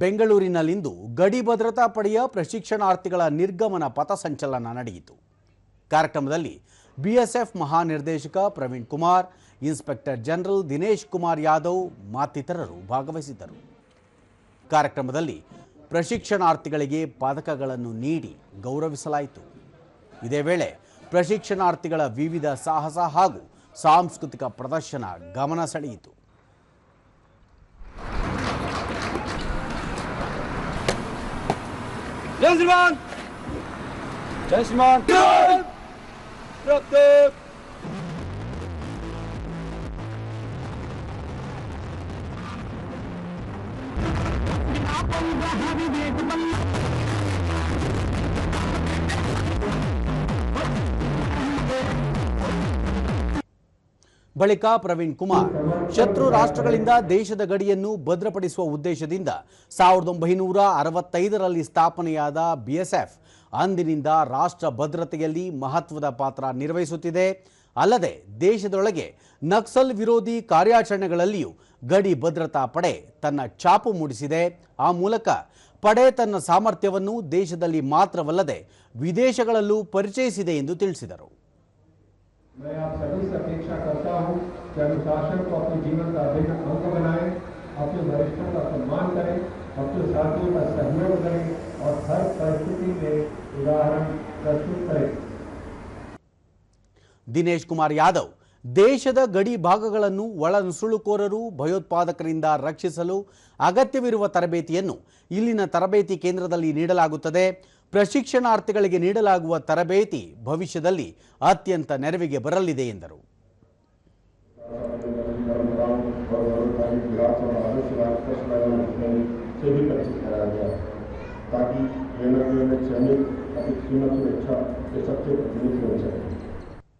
ಬೆಂಗಳೂರಿನಲ್ಲಿಂದು ಗಡಿ ಭದ್ರತಾ ಪಡೆಯ ಪ್ರಶಿಕ್ಷಣಾರ್ಥಿಗಳ ನಿರ್ಗಮನ ಪಥಸಂಚಲನ ನಡೆಯಿತು. ಕಾರ್ಯಕ್ರಮದಲ್ಲಿ ಬಿಎಸ್ಎಫ್ ಮಹಾನಿರ್ದೇಶಕ ಪ್ರವೀಣ್ ಕುಮಾರ್, ಇನ್ಸ್ಪೆಕ್ಟರ್ ಜನರಲ್ ದಿನೇಶ್ ಕುಮಾರ್ ಯಾದವ್ ಮತ್ತಿತರರು ಭಾಗವಹಿಸಿದ್ದರು. ಕಾರ್ಯಕ್ರಮದಲ್ಲಿ ಪ್ರಶಿಕ್ಷಣಾರ್ಥಿಗಳಿಗೆ ಪದಕಗಳನ್ನು ನೀಡಿ ಗೌರವಿಸಲಾಯಿತು. ಇದೇ ವೇಳೆ ಪ್ರಶಿಕ್ಷಣಾರ್ಥಿಗಳ ವಿವಿಧ ಸಾಹಸ ಹಾಗೂ ಸಾಂಸ್ಕೃತಿಕ ಪ್ರದರ್ಶನ ಗಮನ ಸೆಳೆಯಿತು. Lenzilman! Lenzilman! Gol! Bıraktım! Thank you. ಬಳಿಕ ಪ್ರವೀಣ್ ಕುಮಾರ್. ಶತ್ರು ರಾಷ್ಟ್ರಗಳಿಂದ ದೇಶದ ಗಡಿಯನ್ನು ಭದ್ರಪಡಿಸುವ ಉದ್ದೇಶದಿಂದ ಸಾವಿರದ ಒಂಬೈನೂರ ಅರವತ್ತೈದರಲ್ಲಿ ಸ್ಥಾಪನೆಯಾದ ಬಿಎಸ್ಎಫ್ ಅಂದಿನಿಂದ ರಾಷ್ಟ್ರ ಭದ್ರತೆಯಲ್ಲಿ ಮಹತ್ವದ ಪಾತ್ರ ನಿರ್ವಹಿಸುತ್ತಿದೆ. ಅಲ್ಲದೆ ದೇಶದೊಳಗೆ ನಕ್ಸಲ್ ವಿರೋಧಿ ಕಾರ್ಯಾಚರಣೆಗಳಲ್ಲಿಯೂ ಗಡಿ ಭದ್ರತಾ ಪಡೆ ತನ್ನ ಚಾಪು ಮೂಡಿಸಿದೆ. ಆ ಮೂಲಕ ಪಡೆ ತನ್ನ ಸಾಮರ್ಥ್ಯವನ್ನು ದೇಶದಲ್ಲಿ ಮಾತ್ರವಲ್ಲದೆ ವಿದೇಶಗಳಲ್ಲೂ ಪರಿಚಯಿಸಿದೆ ಎಂದು ತಿಳಿಸಿದರು. से अपेक्षा करता हूं कि अनुशासन को अपने जीवन का अभिन्न अंग बनाएं अपने वरिष्ठों का सम्मान करें अपने साथियों का सहयोग करें और हर परिस्थिति में उदाहरण प्रस्तुत करें ದಿನೇಶ್ ಕುಮಾರ್ ಯಾದವ್ ದೇಶದ ಗಡಿ ಭಾಗಗಳನ್ನು ಒಳ ನುಸುಳುಕೋರರು ಭಯೋತ್ಪಾದಕರಿಂದ ರಕ್ಷಿಸಲು ಅಗತ್ಯವಿರುವ ತರಬೇತಿಯನ್ನು ಇಲ್ಲಿನ ತರಬೇತಿ ಕೇಂದ್ರದಲ್ಲಿ ನೀಡಲಾಗುತ್ತದೆ ಪ್ರಶಿಕ್ಷಣಾರ್ಥಿಗಳಿಗೆ ನೀಡಲಾಗುವ ತರಬೇತಿ ಭವಿಷ್ಯದಲ್ಲಿ ಅತ್ಯಂತ ನೆರವಿಗೆ ಬರಲಿದೆ ಎಂದರು परंपराओं और गौरवशाली विकास और आदर्श राष्ट्र से भी परिचित कराया गया ताकि प्रेरणा में सैनिक अपनी सीमा सुरक्षा के सबसे प्रतिनिधि बन सके